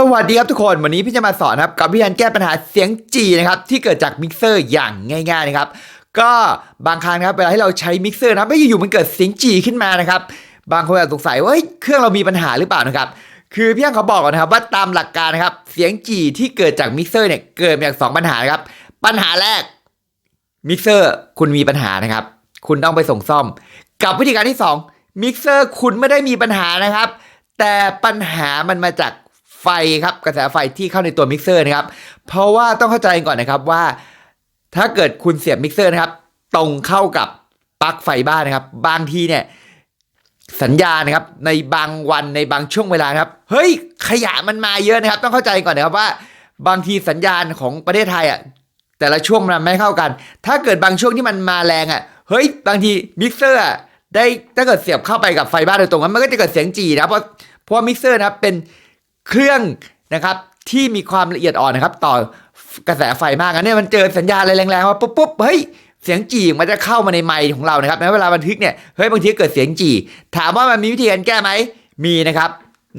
สวัสดีครับทุกคนวันนี้พี่จะมาสอนครับกับวิธีการแก้ปัญหาเสียงจีนะครับที่เกิดจากมิกเซอร์อย่างง่ายๆนะครับก็บางครั้งนะครับเวลาที่เราใช้มิกเซอร์นะครับไม่อยู่ๆมันเกิดเสียงจีขึ้นมานะครับบางคนอาจสงสัยว่าเฮ้ยเครื่องเรามีปัญหาหรือเปล่านะครับคือพี่ยังเขาบอกก่อนนะครับว่าตามหลักการนะครับเสียงจีที่เกิดจากมิกเซอร์เนี่ยเกิดมาจากสองปัญหานะครับปัญหาแรกมิกเซอร์คุณมีปัญหานะครับคุณต้องไปส่งซ่อม กับวิธีการที่2มิกเซอร์คุณไม่ได้มีปัญหานะครับแต่ปัญหามันมาจาก ไฟครับกระแสไฟที่เข้าในตัวมิกเซอร์นะครับ เพราะว่าต้องเข้าใจก่อนนะครับว่า ถ้าเกิดคุณเสียบมิกเซอร์นะครับ ตรงเข้ากับปลั๊กไฟบ้านนะครับ บางทีเนี่ย สัญญาณนะครับ ในบางวันในบางช่วงเวลาครับ เฮ้ย ขยะมันมาเยอะนะครับ ต้องเข้าใจก่อนนะครับว่า บางทีสัญญาณของประเทศไทยอะแต่ละช่วงมันไม่เข้ากัน ถ้าเกิดบางช่วงที่มันมาแรงอะ เฮ้ย บางทีมิกเซอร์อะได้ถ้าเกิดเสียบเข้าไปกับไฟบ้านโดยตรงมันก็จะเกิดเสียงจีนะเพราะเพราะมิกเซอร์นะครับเป็น เครื่องนะครับที่มีความละเอียดอ่อนนะครับ ต่อกระแสไฟมากอันนี้มันเจอสัญญาณอะไรแรงๆว่าปุ๊บปุ๊บเฮ้ยเสียงจีมันจะเข้ามาในไมค์ของเรานะครับในเวลาบันทึกเนี่ยเฮ้ยบางทีเกิดเสียงจีถามว่ามันมีวิธีการแก้ไหมมีนะครับ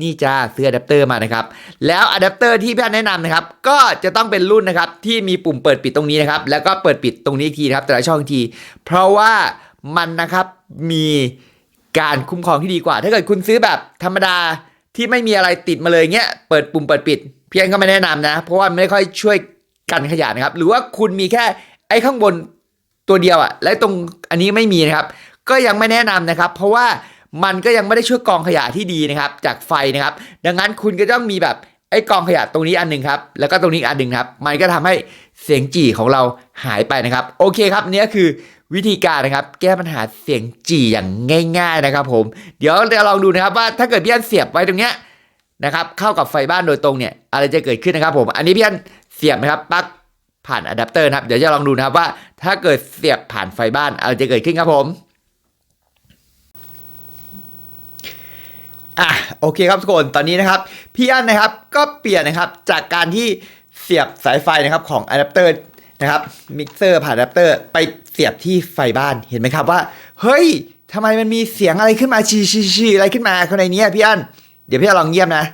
นี่จ้าซื้ออะแดปเตอร์มานะครับ แล้วอะแดปเตอร์ที่พี่อันแนะนำนะครับ ก็จะต้องเป็นรุ่นนะครับ ที่มีปุ่มเปิดปิดตรงนี้นะครับ แล้วก็เปิดปิดตรงนี้อีกทีนะครับ แต่ละช่องที เพราะว่ามันนะครับมีการคุ้มครองที่ดีกว่า ถ้าเกิดคุณซื้อแบบธรรมดา ที่ไม่มีอะไรติดมาเลยเงี้ยเปิดปุ่มเปิดปิด เพียงก็ไม่แนะนำนะ เพราะว่าไม่ค่อยช่วยกันขยะนะครับ หรือว่าคุณมีแค่ไอ้ข้างบนตัวเดียวอะและตรงอันนี้ไม่มีนะครับ ก็ยังไม่แนะนำนะครับ เพราะว่ามันก็ยังไม่ได้ช่วยกองขยะที่ดีนะครับ จากไฟนะครับ ดังนั้นคุณก็ต้องมีแบบ ไอ้กองขยะตรงนี้อันหนึ่งครับ แล้วก็ตรงนี้อันหนึ่งครับ มันก็ทำให้เสียงจี่ของเราหายไปนะครับ โอเคครับอันนี่ก็คือวิธีการนะครับ แก้ปัญหาเสียงจี่อย่างง่าย ๆนะครับ ผม เดี๋ยวเราลองดูนะครับว่าถ้าเกิดพี่อันเสียบไว้ตรงเนี้ยนะครับ เข้ากับไฟบ้านโดยตรงเนี่ย อะไรจะเกิดขึ้นนะครับ ผม อันนี้พี่อันเสียบนะครับปลั๊กผ่านอะแดปเตอร์นะครับ เดี๋ยวจะลองดูนะครับว่าถ้าเกิดเสียบผ่านไฟบ้านอะไรจะเกิดขึ้นครับผม อะโอเคครับทุกคนตอนนี้นะครับพี่อันนะครับก็เปลี่ยนนะครับจากการที่เสียบสายไฟนะครับของอะแดปเตอร์นะครับมิกเซอร์ผ่านอะแดปเตอร์ไปเสียบที่ไฟบ้านเห็นไหมครับว่า เฮ้ยทำไมมันมีเสียงอะไรขึ้นมาชีชีชีอะไรขึ้นมาข้างในนี้พี่อันเดี๋ยวพี่อันลองเงียบนะ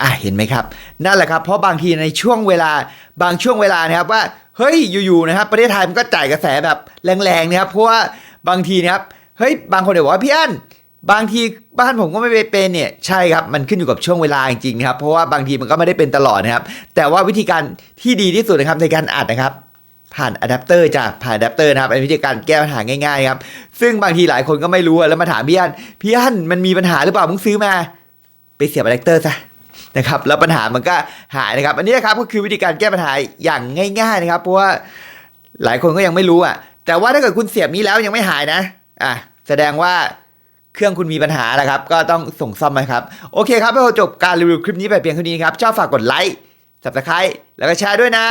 อะเห็นไหมครับ นั่นแหละครับ เพราะบางทีในช่วงเวลาบางช่วงเวลานะครับว่าเฮ้ยอยู่ๆนะครับประเทศไทยมันก็จ่ายกระแสแบบแรงๆนะครับเพราะว่าบางทีนะครับเฮ้ยบางคนเดี๋ยวบอกว่าพี่อั้น บางทีบ้านผมก็ไม่เป็นเนี่ยใช่ครับมันขึ้นอยู่กับช่วงเวลาจริงๆนะครับเพราะว่าบางทีมันก็ไม่ได้เป็นตลอดนะครับ แต่ว่าวิธีการที่ดีที่สุดนะครับในการอัดนะครับผ่านอะแดปเตอร์จากผ่านอะแดปเตอร์นะครับเป็นวิธีการแก้ปัญหาง่ายๆครับซึ่งบางทีหลายคนก็ไม่รู้แล้วมาถามพี่อั้นพี่อั้นมันมีปัญหาหรือเปล่ามึงซื้อมา ไปเสียบอะแดปเตอร์ซะนะครับแล้วปัญหามันก็หายนะครับ อันนี้นะครับก็คือวิธีการแก้ปัญหาอย่างง่าย ๆนะครับ เพราะว่าหลายคนก็ยังไม่รู้อะแต่ว่าถ้าเกิดคุณเสียบนี้แล้วยังไม่หายนะอะแสดงว่า เครื่องคุณมีปัญหานะครับ ก็ต้องส่งซ่อมนะครับ โอเคครับเราจบการรีวิวคลิปนี้ไปเพียงเท่านี้ครับ ชอบฝากกดไลค์ subscribe แล้วก็แชร์ด้วยนะ